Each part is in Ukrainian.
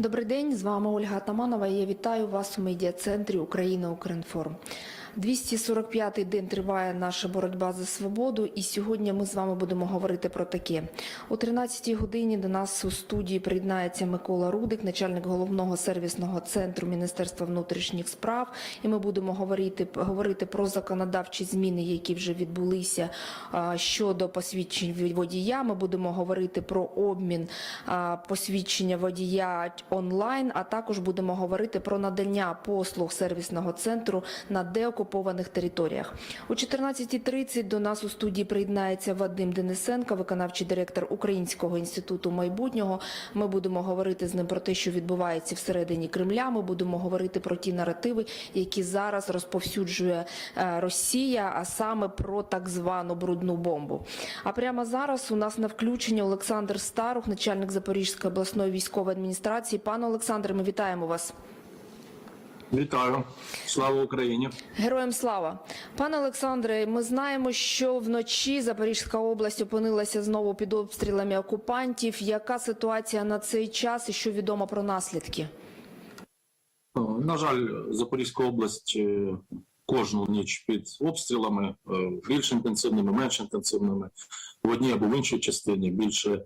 Добрий день, з вами Ольга Атаманова. Я вітаю вас у медіа-центрі Україна Укрінформ. 245-й день триває наша боротьба за свободу, і сьогодні ми з вами будемо говорити про таке. О 13-й годині до нас у студії приєднається Микола Рудик, начальник головного сервісного центру Міністерства внутрішніх справ. І ми будемо говорити, говорити про законодавчі зміни, які вже відбулися щодо посвідчень водія. Ми будемо говорити про обмін посвідчення водія онлайн, а також будемо говорити про надання послуг сервісного центру на деокупованих територіях. О 14.30 до нас у студії приєднається Вадим Денисенко, виконавчий директор Українського інституту майбутнього. Ми будемо говорити з ним про те, що відбувається всередині Кремля. Ми будемо говорити про ті наративи, які зараз розповсюджує е, Росія, а саме про так звану брудну бомбу. А прямо зараз у нас на включенні Олександр Старух, начальник Запорізької обласної військової адміністрації. Пане Олександре, ми вітаємо вас. Вітаю, слава Україні. Героям слава, пане Олександре. Ми знаємо, що вночі Запорізька область опинилася знову під обстрілами окупантів. Яка ситуація на цей час і що відомо про наслідки? На жаль, Запорізька область е, кожну ніч під обстрілами, е, більш інтенсивними, менш інтенсивними. В одній або в іншій частині більше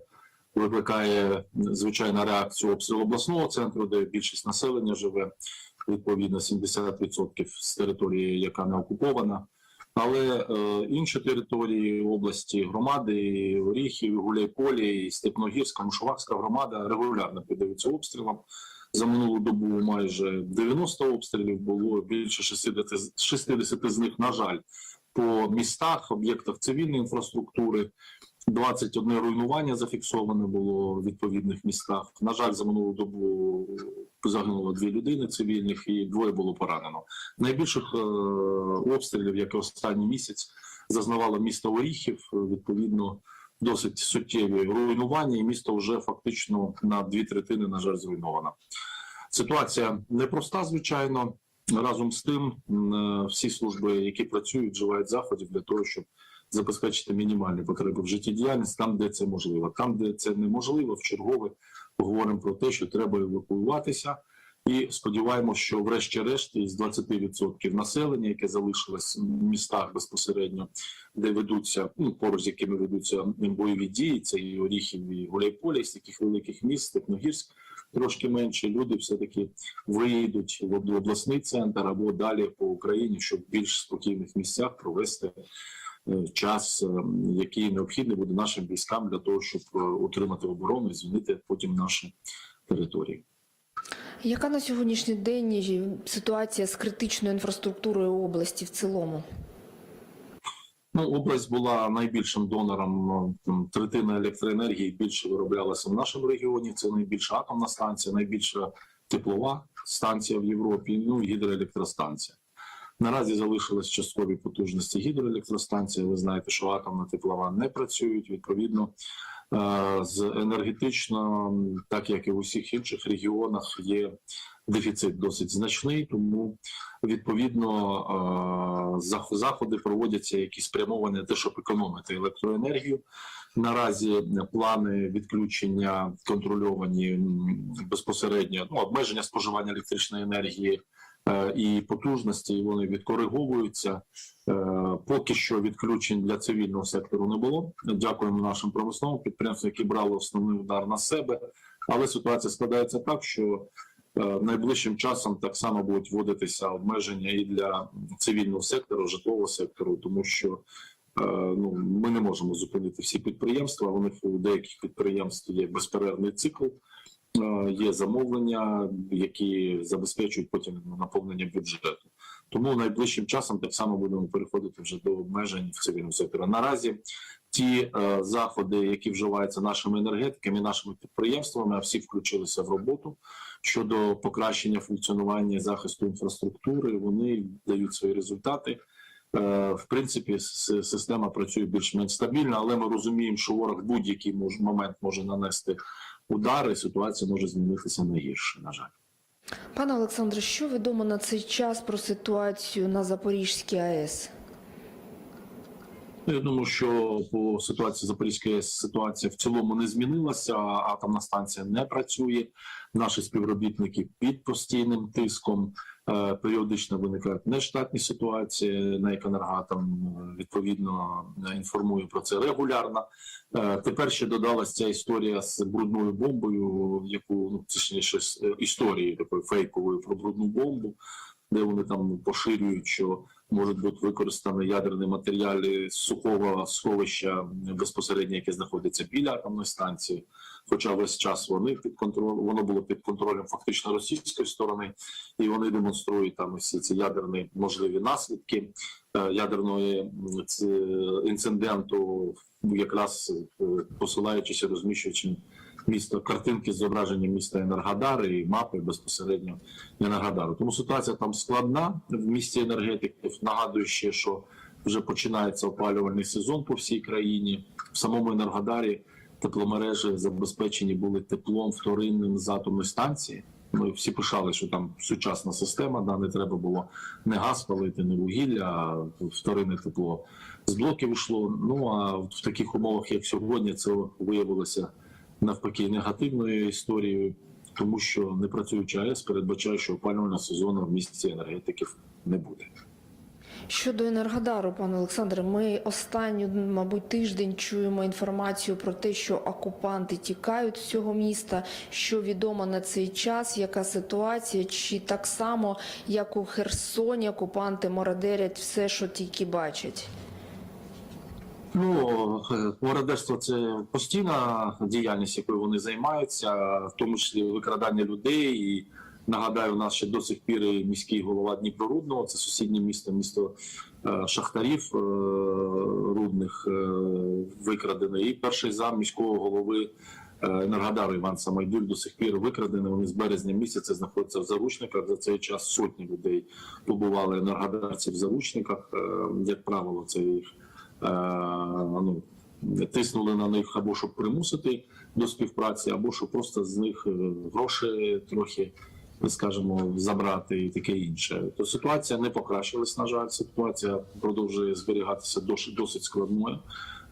викликає звичайна реакцію обстрілу обласного центру, де більшість населення живе, відповідно 70% з території, яка не окупована. Але е, інші території області, громади, і Оріхів, і Гуляйполі, і Степногірська, Мушувакська громада регулярно піддаються обстрілам. За минулу добу майже 90 обстрілів було більше 60, з- 60 з них, на жаль, по містах, об'єктах цивільної інфраструктури. 21 руйнування зафіксоване було в відповідних містах. На жаль, за минулу добу загинуло дві людини цивільних і двоє було поранено. Найбільших е, обстрілів, як і останній місяць, зазнавало місто Оріхів. Відповідно, досить суттєві руйнування, і місто вже фактично на дві третини, на жаль, зруйновано. Ситуація непроста, звичайно. Разом з тим, е, всі служби, які працюють, вживають заходів для того, щоб забезпечити мінімальні потреби в життєдіяльності там, де це можливо. Там, де це неможливо, в чергове говоримо про те, що треба евакуюватися. І сподіваємося, що врешті-решт із 20% населення, яке залишилось в містах безпосередньо, де ведуться ну поруч з якими ведуться бойові дії, це і Оріхів, і Гуляйполя, з таких великих міст, Степногірськ, трошки менше. Люди все таки виїдуть в обласний центр або далі по Україні, щоб в більш спокійних місцях провести час, е, який необхідний буде нашим військам для того, щоб е, утримати оборону і звільнити потім наші території. Яка на сьогоднішній день ситуація з критичною інфраструктурою області в цілому? Ну, область була найбільшим донором. Третина електроенергії більше вироблялася в нашому регіоні. Це найбільша атомна станція, найбільша теплова станція в Європі. Ну і гідроелектростанція. Наразі залишились часткові потужності гідроелектростанції. Ви знаєте, що атомна теплова не працюють. Відповідно, е, з енергетично, так як і в усіх інших регіонах, є дефіцит досить значний. Тому відповідно е, заходи проводяться, які спрямовані те, щоб економити електроенергію. Наразі плани відключення контрольовані безпосередньо ну, обмеження споживання електричної енергії і потужності. Вони відкориговуються. Е, Поки що відключень для цивільного сектору не було. Дякуємо нашим промисловим підприємствам, які брали основний удар на себе. Але ситуація складається так, що е, найближчим часом так само будуть вводитися обмеження і для цивільного сектору, житлового сектору, тому що е, ну ми не можемо зупинити всі підприємства. У них у деяких підприємств є безперервний цикл. Е, Є замовлення, які забезпечують потім наповнення бюджету. Тому найближчим часом так само будемо переходити вже до обмежень в цивільному секторі. Наразі ті е, заходи, які вживаються нашими енергетиками, нашими підприємствами, а всі включилися в роботу щодо покращення функціонування захисту інфраструктури. Вони дають свої результати. Е, В принципі, система працює більш-менш стабільно, але ми розуміємо, що ворог будь-який момент може нанести удари. Ситуація може змінитися на гірше. На жаль. Пане Олександре, що відомо на цей час про ситуацію на Запорізькій АЕС? Я думаю, що по ситуації Запорізької ситуація в цілому не змінилася. Атомна станція не працює. Наші співробітники під постійним тиском. Е, Періодично виникають нештатні ситуації. На «Еконергатом» е, відповідно е, інформує про це регулярно. Тепер ще додалася ця історія з брудною бомбою, яку ну точніше історією такою фейковою про брудну бомбу, де вони там поширюють, що можуть бути використані ядерні матеріали з сухого сховища безпосередньо, яке знаходиться біля атомної станції. Хоча весь час вони під контролем, воно було під контролем фактично російської сторони, і вони демонструють там всі ці ядерні можливі наслідки е, ядерної інциденту, якраз е, посилаючись розміщуючи місто картинки з зображенням міста Енергодар і мапи безпосередньо Енергодару. Тому ситуація там складна в місті енергетиків. Нагадую ще, що вже починається опалювальний сезон по всій країні. В самому Енергодарі тепломережі забезпечені були теплом вторинним з атомної станції. Ми всі пишали, що там сучасна система, да, не треба було не газ палити, не вугілля, а вторинне тепло з блоків йшло. Ну а в таких умовах, як сьогодні, це виявилося навпаки негативною історією, тому що не працюючи АЕС передбачає, що опалювального сезону в місті енергетиків не буде. Щодо Енергодару, пане Олександре, ми останню, мабуть, тиждень чуємо інформацію про те, що окупанти тікають з цього міста. Що відомо на цей час, яка ситуація? Чи так само, як у Херсоні, окупанти мародерять все, що тільки бачать? Ну, мародерство – це постійна діяльність, якою вони займаються, в тому числі викрадання людей. І нагадаю, у нас ще до сих пір міський голова Дніпрорудного, це сусіднє місто, місто е, шахтарів е, рудних е, викрадений. І перший зам міського голови Енергодару Іван Самайдуль до сих пір викрадений. Вони з березня місяця знаходяться в заручниках. За цей час сотні людей побували енергодарці в заручниках. Як правило, це їх ну, тиснули на них або щоб примусити до співпраці, або щоб просто з них е, гроші трохи, скажімо, забрати і таке інше. То ситуація не покращилась. На жаль, ситуація продовжує зберігатися досить, складною.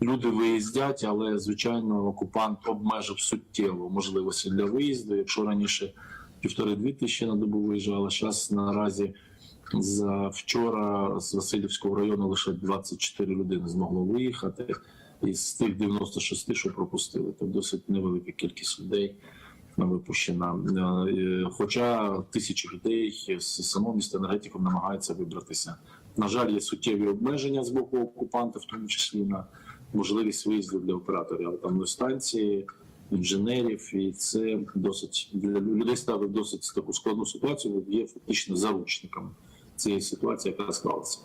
Люди виїздять, але звичайно окупант обмежив суттєво можливості для виїзду. Якщо раніше півтори-дві тисячі на добу виїжджало, зараз наразі за вчора з Васильівського району лише 24 людини змогло виїхати із тих 96, що пропустили. Це досить невелика кількість людей випущена. Е, Хоча тисячі людей з самого міста енергетиком намагаються вибратися. На жаль, є суттєві обмеження з боку окупанта, в тому числі на можливість виїзду для операторів атомної станції, інженерів, і це досить для людей ставить досить таку складну ситуацію. Є фактично заручниками цієї ситуації, яка склалася.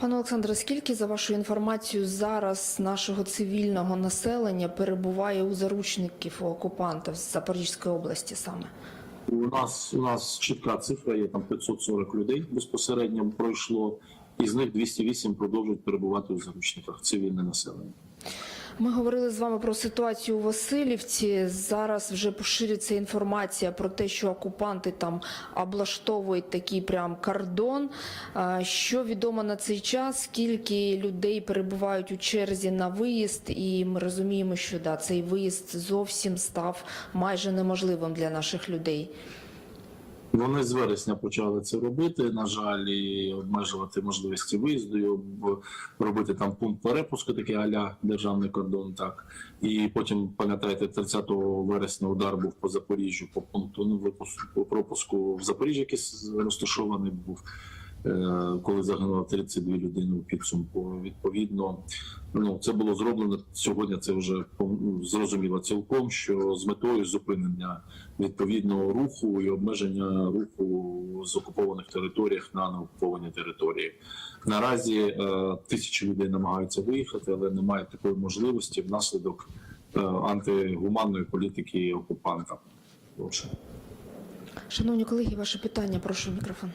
Пане Олександре, скільки за вашою інформацією зараз нашого цивільного населення перебуває у заручників у окупантів з Запорізької області саме? У нас у нас чітка цифра є там 540 людей безпосередньо пройшло, і з них 208 продовжують перебувати у заручниках цивільне населення. Ми говорили з вами про ситуацію у Васильівці. Зараз вже поширюється інформація про те, що окупанти там облаштовують такий прям кордон. Що відомо на цей час? Скільки людей перебувають у черзі на виїзд? І ми розуміємо, що да, цей виїзд зовсім став майже неможливим для наших людей. Вони з вересня почали це робити. На жаль, і обмежувати можливості виїзду, робити там пункт перепуску, такий аля державний кордон. Так і потім пам'ятаєте, 30 вересня удар був по Запоріжжю по пункту ну, випуску пропуску в Запоріжжі, який розташований був. Е, Коли загинуло 32 людини у підсумку, відповідно, ну це було зроблено сьогодні. Це вже ну, зрозуміло цілком, що з метою зупинення відповідного руху і обмеження руху з окупованих територіях на неокуповані території. Наразі е, тисячі людей намагаються виїхати, але немає такої можливості внаслідок е, антигуманної політики окупанта. Прошу. Шановні колеги, ваше питання, прошу мікрофон.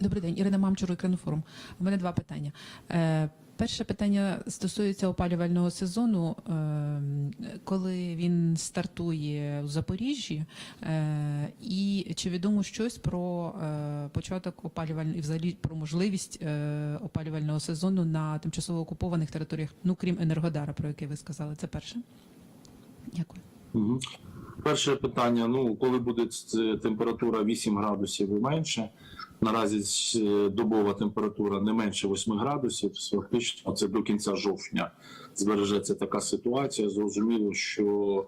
Добрий день, Ірина Мамчур, Укрінформ. У мене два питання. Е, Перше питання стосується опалювального сезону. Ем, Коли він стартує у Запоріжжі, е, і чи відомо щось про е, початок опалювального і взагалі про можливість е, опалювального сезону на тимчасово окупованих територіях, ну крім Енергодара, про який ви сказали? Це перше. Дякую. Мгм. Перше питання: ну коли буде температура 8 градусів і менше. Наразі е, добова температура не менше 8 градусів. Фактично, це до кінця жовтня збережеться така ситуація. Зрозуміло, що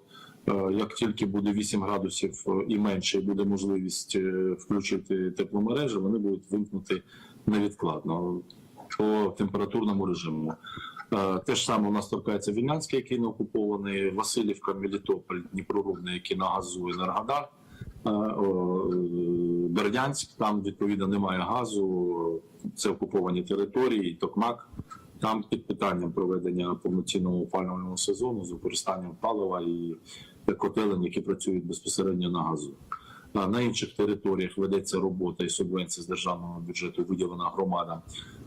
е, як тільки буде 8 градусів е, і менше, і буде можливість включити тепломережі, вони будуть вимкнути невідкладно по температурному режиму. Те ж саме у нас торкається Вільнянський, який не окупований, Васильівка, Мелітополь, Дніпрорудний, який на газу Енергодар, Бердянськ, там відповідно немає газу, це окуповані території, Токмак. Там під питанням проведення повноцінного опалювального сезону з використанням палива і котелень, які працюють безпосередньо на газу. А На інших територіях ведеться робота і субвенція з державного бюджету виділена громадам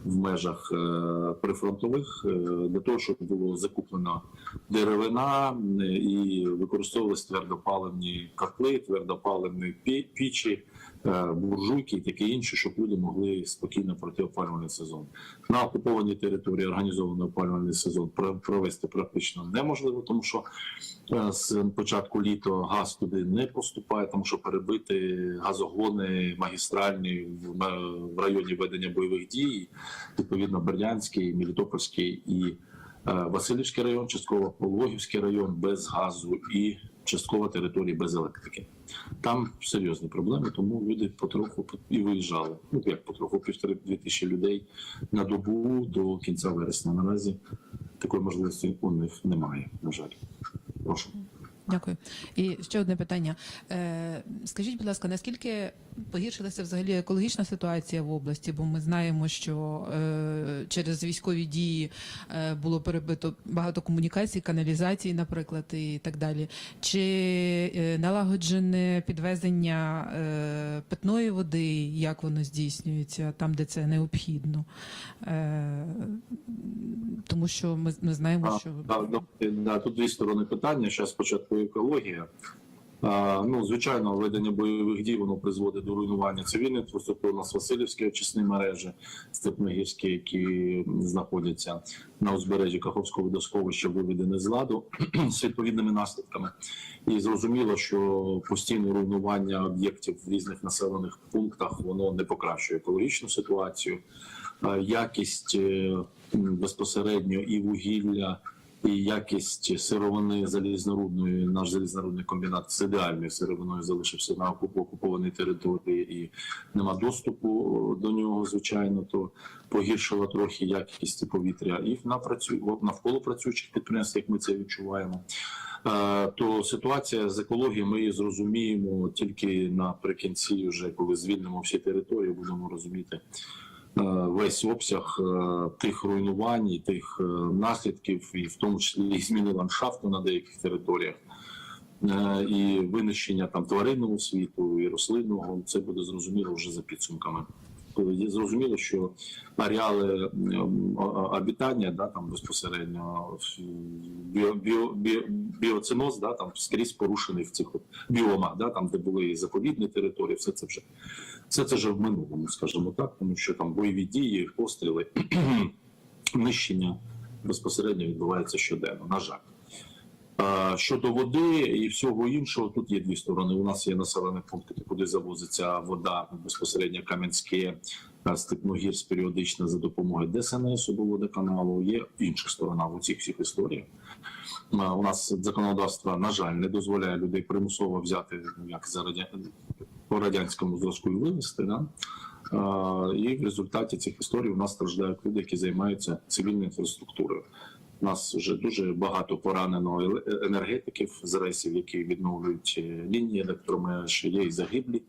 в межах е, прифронтових е, для того, щоб було закуплено деревина е, і використовувалися твердопаливні котли, твердопаливні пі- пічі, буржуйки і таке інше, щоб люди могли спокійно пройти опалювальний сезон. На окупованій території організований опалювальний сезон про- провести практично неможливо, тому що е, з початку літа газ туди не поступає, тому що перебити газогони магістральні в районі ведення бойових дій, відповідно Бердянський, Мелітопольський і е, Васильівський район, частково Пологівський район без газу і частково території без електрики. Там серйозні проблеми, тому люди потроху і виїжджали. Ну як потроху півтори-дві тисячі людей на добу до кінця вересня. Наразі такої можливості у них немає. На жаль, прошу. Дякую. І ще одне питання. Е, Скажіть, будь ласка, наскільки погіршилася взагалі екологічна ситуація в області? Бо ми знаємо, що е, через військові дії е, було перебито багато комунікацій, каналізацій, наприклад, і так далі. Чи налагоджене підвезення питної води, як воно здійснюється там, де це необхідно? Тому що ми, знаємо, що да, да, да, тут дві сторони питання. Зараз спочатку екологія. А, ну, звичайно, ведення бойових дій воно призводить до руйнування цивільної інфраструктури. У нас Васильівські очисні мережі, степногірські, які знаходяться на узбережжі Каховського водосховища, виведені з ладу з відповідними наслідками. І зрозуміло, що постійне руйнування об'єктів в різних населених пунктах воно не покращує екологічну ситуацію. Якість е, безпосередньо і вугілля, і якість сировини залізнорудної. Наш залізнорудний комбінат з ідеальною сировиною залишився на окуп- окупованій території і нема доступу до нього, звичайно, то погіршило трохи якість повітря і на працю навколо працюючих підприємств, як ми це відчуваємо. Е, То ситуація з екологією ми зрозуміємо тільки наприкінці, вже коли звільнимо всі території, будемо розуміти е, весь обсяг е, тих руйнувань, і тих е, наслідків, і в тому числі і зміни ландшафту на деяких територіях. е, І винищення там тваринного світу і рослинного це буде зрозуміло вже за підсумками. Коли зрозуміло, що ареали ем, а- а- обітання, да, там безпосередньо біо, біо, біо, біоциноз, да, там скрізь порушений в цих біомах, да, там де були і заповідні території, все це вже це вже в минулому, скажімо так, тому що там бойові дії, постріли, нищення безпосередньо відбувається щоденно. На жаль. Щодо води і всього іншого, тут є дві сторони. У нас є населені пункти, куди завозиться вода безпосередньо Кам'янське, а, Степногірськ періодично за допомогою ДСНС водоканалу. Є інша сторона в цих всіх історіях. У нас законодавство, на жаль, не дозволяє людей примусово взяти ну, як за радя... по радянському зразку і вивезти. Да? І в результаті цих історій у нас страждають люди, які займаються цивільною інфраструктурою. У нас вже дуже багато поранено еле- енергетиків з рейсів, які відновлюють е, лінії електромереж. Є і загиблі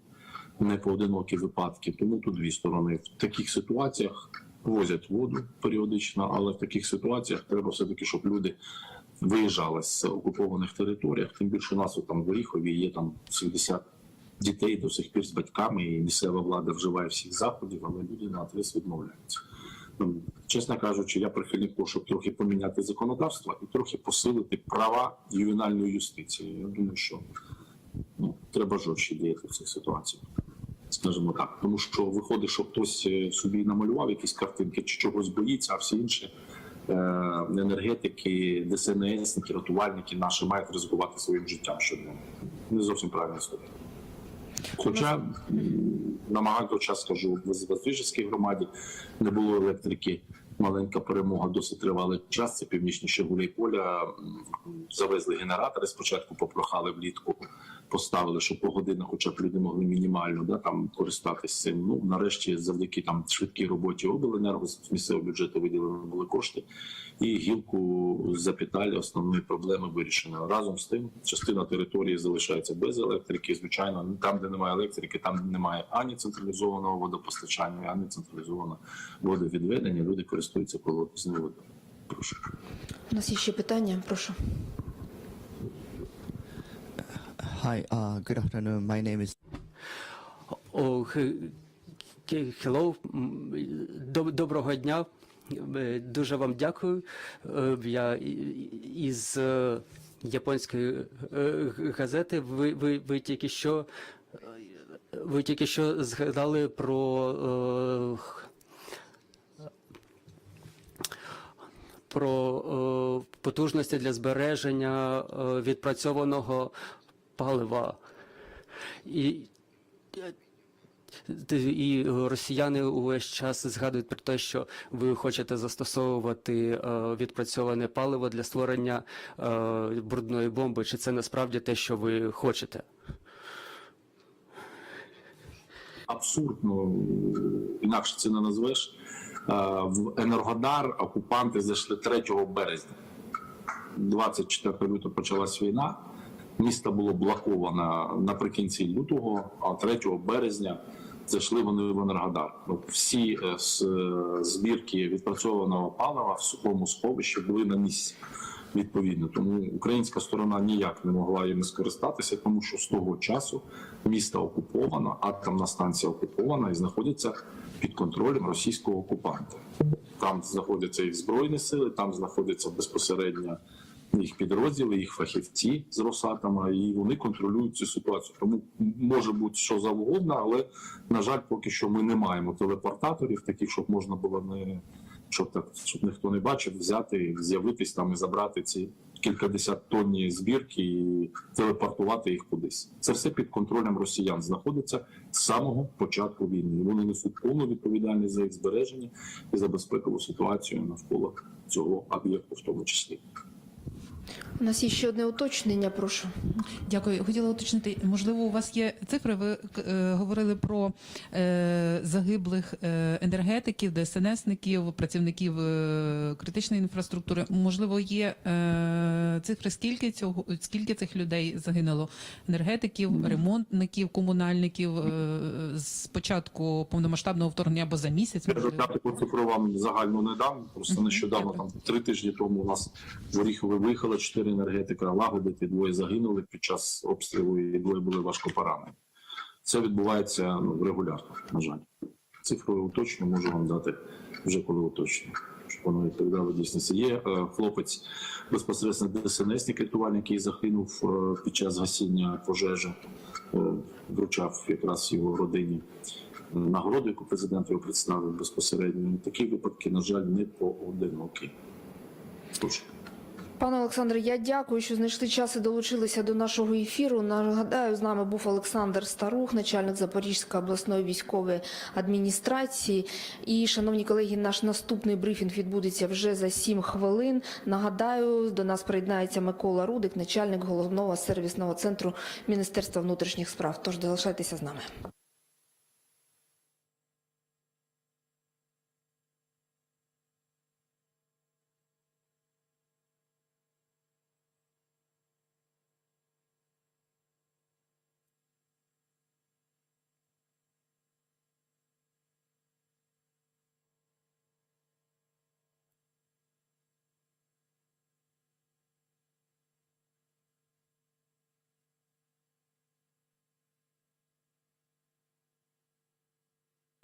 непоодинокі випадки. Тому тут дві сторони. В таких ситуаціях возять воду періодично, але в таких ситуаціях треба все таки, щоб люди виїжджали з окупованих територіях. Тим більше у нас там в Оріхові є там 70 дітей до сих пір з батьками, і місцева влада вживає всіх заходів, але люди на адрес відмовляються. Чесно кажучи, я прихильник щоб трохи поміняти законодавство і трохи посилити права ювенальної юстиції. Я думаю, що ну, треба жорстче діяти в цих ситуаціях. Скажімо так, тому що виходить, що хтось е, собі намалював якісь картинки чи чогось боїться, а всі інші е, енергетики, ДСНСники, рятувальники наші мають ризикувати своїм життям щоденно. Не зовсім правильно історія. Хоча намагато час кажу в Запорізькій громаді не було електрики. Маленька перемога, досить тривалий час. Це північніше Гуляйполя. поля Завезли генератори. Спочатку попрохали влітку, поставили, щоб по годинах, хоча б люди могли мінімально да, там користатися цим. Ну нарешті, завдяки там швидкій роботі обленерго з місцевого бюджету виділені були кошти, і гілку запіталі основної проблеми вирішено. Разом з тим, частина території залишається без електрики. Звичайно, там, де немає електрики, там немає ані централізованого водопостачання, ані централізованого водовідведення. Люди користуються колодезною водою. Прошу. У нас є ще питання, прошу. Hi, uh, good afternoon. My name is ке- hello. Доброго дня. Е, Дуже вам дякую. Е, Я із е, японської газети. Ви, ви, ви тільки що ви тільки що згадали про про потужності для збереження відпрацьованого палива. І і росіяни увесь час згадують про те, що ви хочете застосовувати е, відпрацьоване паливо для створення е, брудної бомби. Чи це насправді те, що ви хочете? абсурдно інакше це не назвеш. Е, В Енергодар окупанти зайшли 3 березня. 24 лютого почалась війна. Місто було блоковано наприкінці лютого, а 3 березня зайшли вони в Енергодар. Всі е, е, збірки відпрацьованого палива в сухому сховищі були на місці. Відповідно, тому українська сторона ніяк не могла їм скористатися, тому що з того часу місто окуповано, атомна станція окупована і знаходиться під контролем російського окупанта. Там знаходяться їх збройні сили, там знаходяться безпосередньо їх підрозділи, їх фахівці з Росатома, і вони контролюють цю ситуацію. Тому може бути що завгодно, але на жаль, поки що ми не маємо телепортаторів, таких, щоб можна було не щоб так, щоб ніхто не бачив, взяти, з'явитись там і забрати ці кількадесят тонні збірки і телепортувати їх кудись. Це все під контролем росіян знаходиться з самого початку війни. Вони несуть повну відповідальність за їх збереження і за безпекову ситуацію навколо цього об'єкту, в тому числі. У нас є ще одне уточнення, прошу. Дякую. Хотіла уточнити, можливо, у вас є цифри. Ви е, говорили про е, загиблих е, енергетиків, ДСНСників, працівників е, критичної інфраструктури. Можливо, є е, цифри, скільки цього, скільки цих людей загинуло? Енергетиків, ремонтників, комунальників е, з початку повномасштабного вторгнення або за місяць? Я таку цифру вам загально не дам. Просто нещодавно, там три тижні тому у нас в Оріхові виїхало чотири енергетика лагодити, двоє загинули під час обстрілу і двоє були важко поранені. Це відбувається ну, регулярно, на жаль. Цифру уточню можу вам дати вже коли уточню. Щоб воно відповідало дійсності. Є е, хлопець безпосередньо ДСНСник, рятувальник, який загинув е, під час гасіння пожежі, е, вручав якраз його родині нагороду, яку президент його представив безпосередньо. Такі випадки, на жаль, не поодинокі. Тож, Пане Олександре, я дякую, що знайшли час і долучилися до нашого ефіру. Нагадаю, з нами був Олександр Старух, начальник Запорізької обласної військової адміністрації. І, шановні колеги, наш наступний брифінг відбудеться вже за 7 хвилин. Нагадаю, до нас приєднається Микола Рудик, начальник головного сервісного центру Міністерства внутрішніх справ. Тож залишайтеся з нами.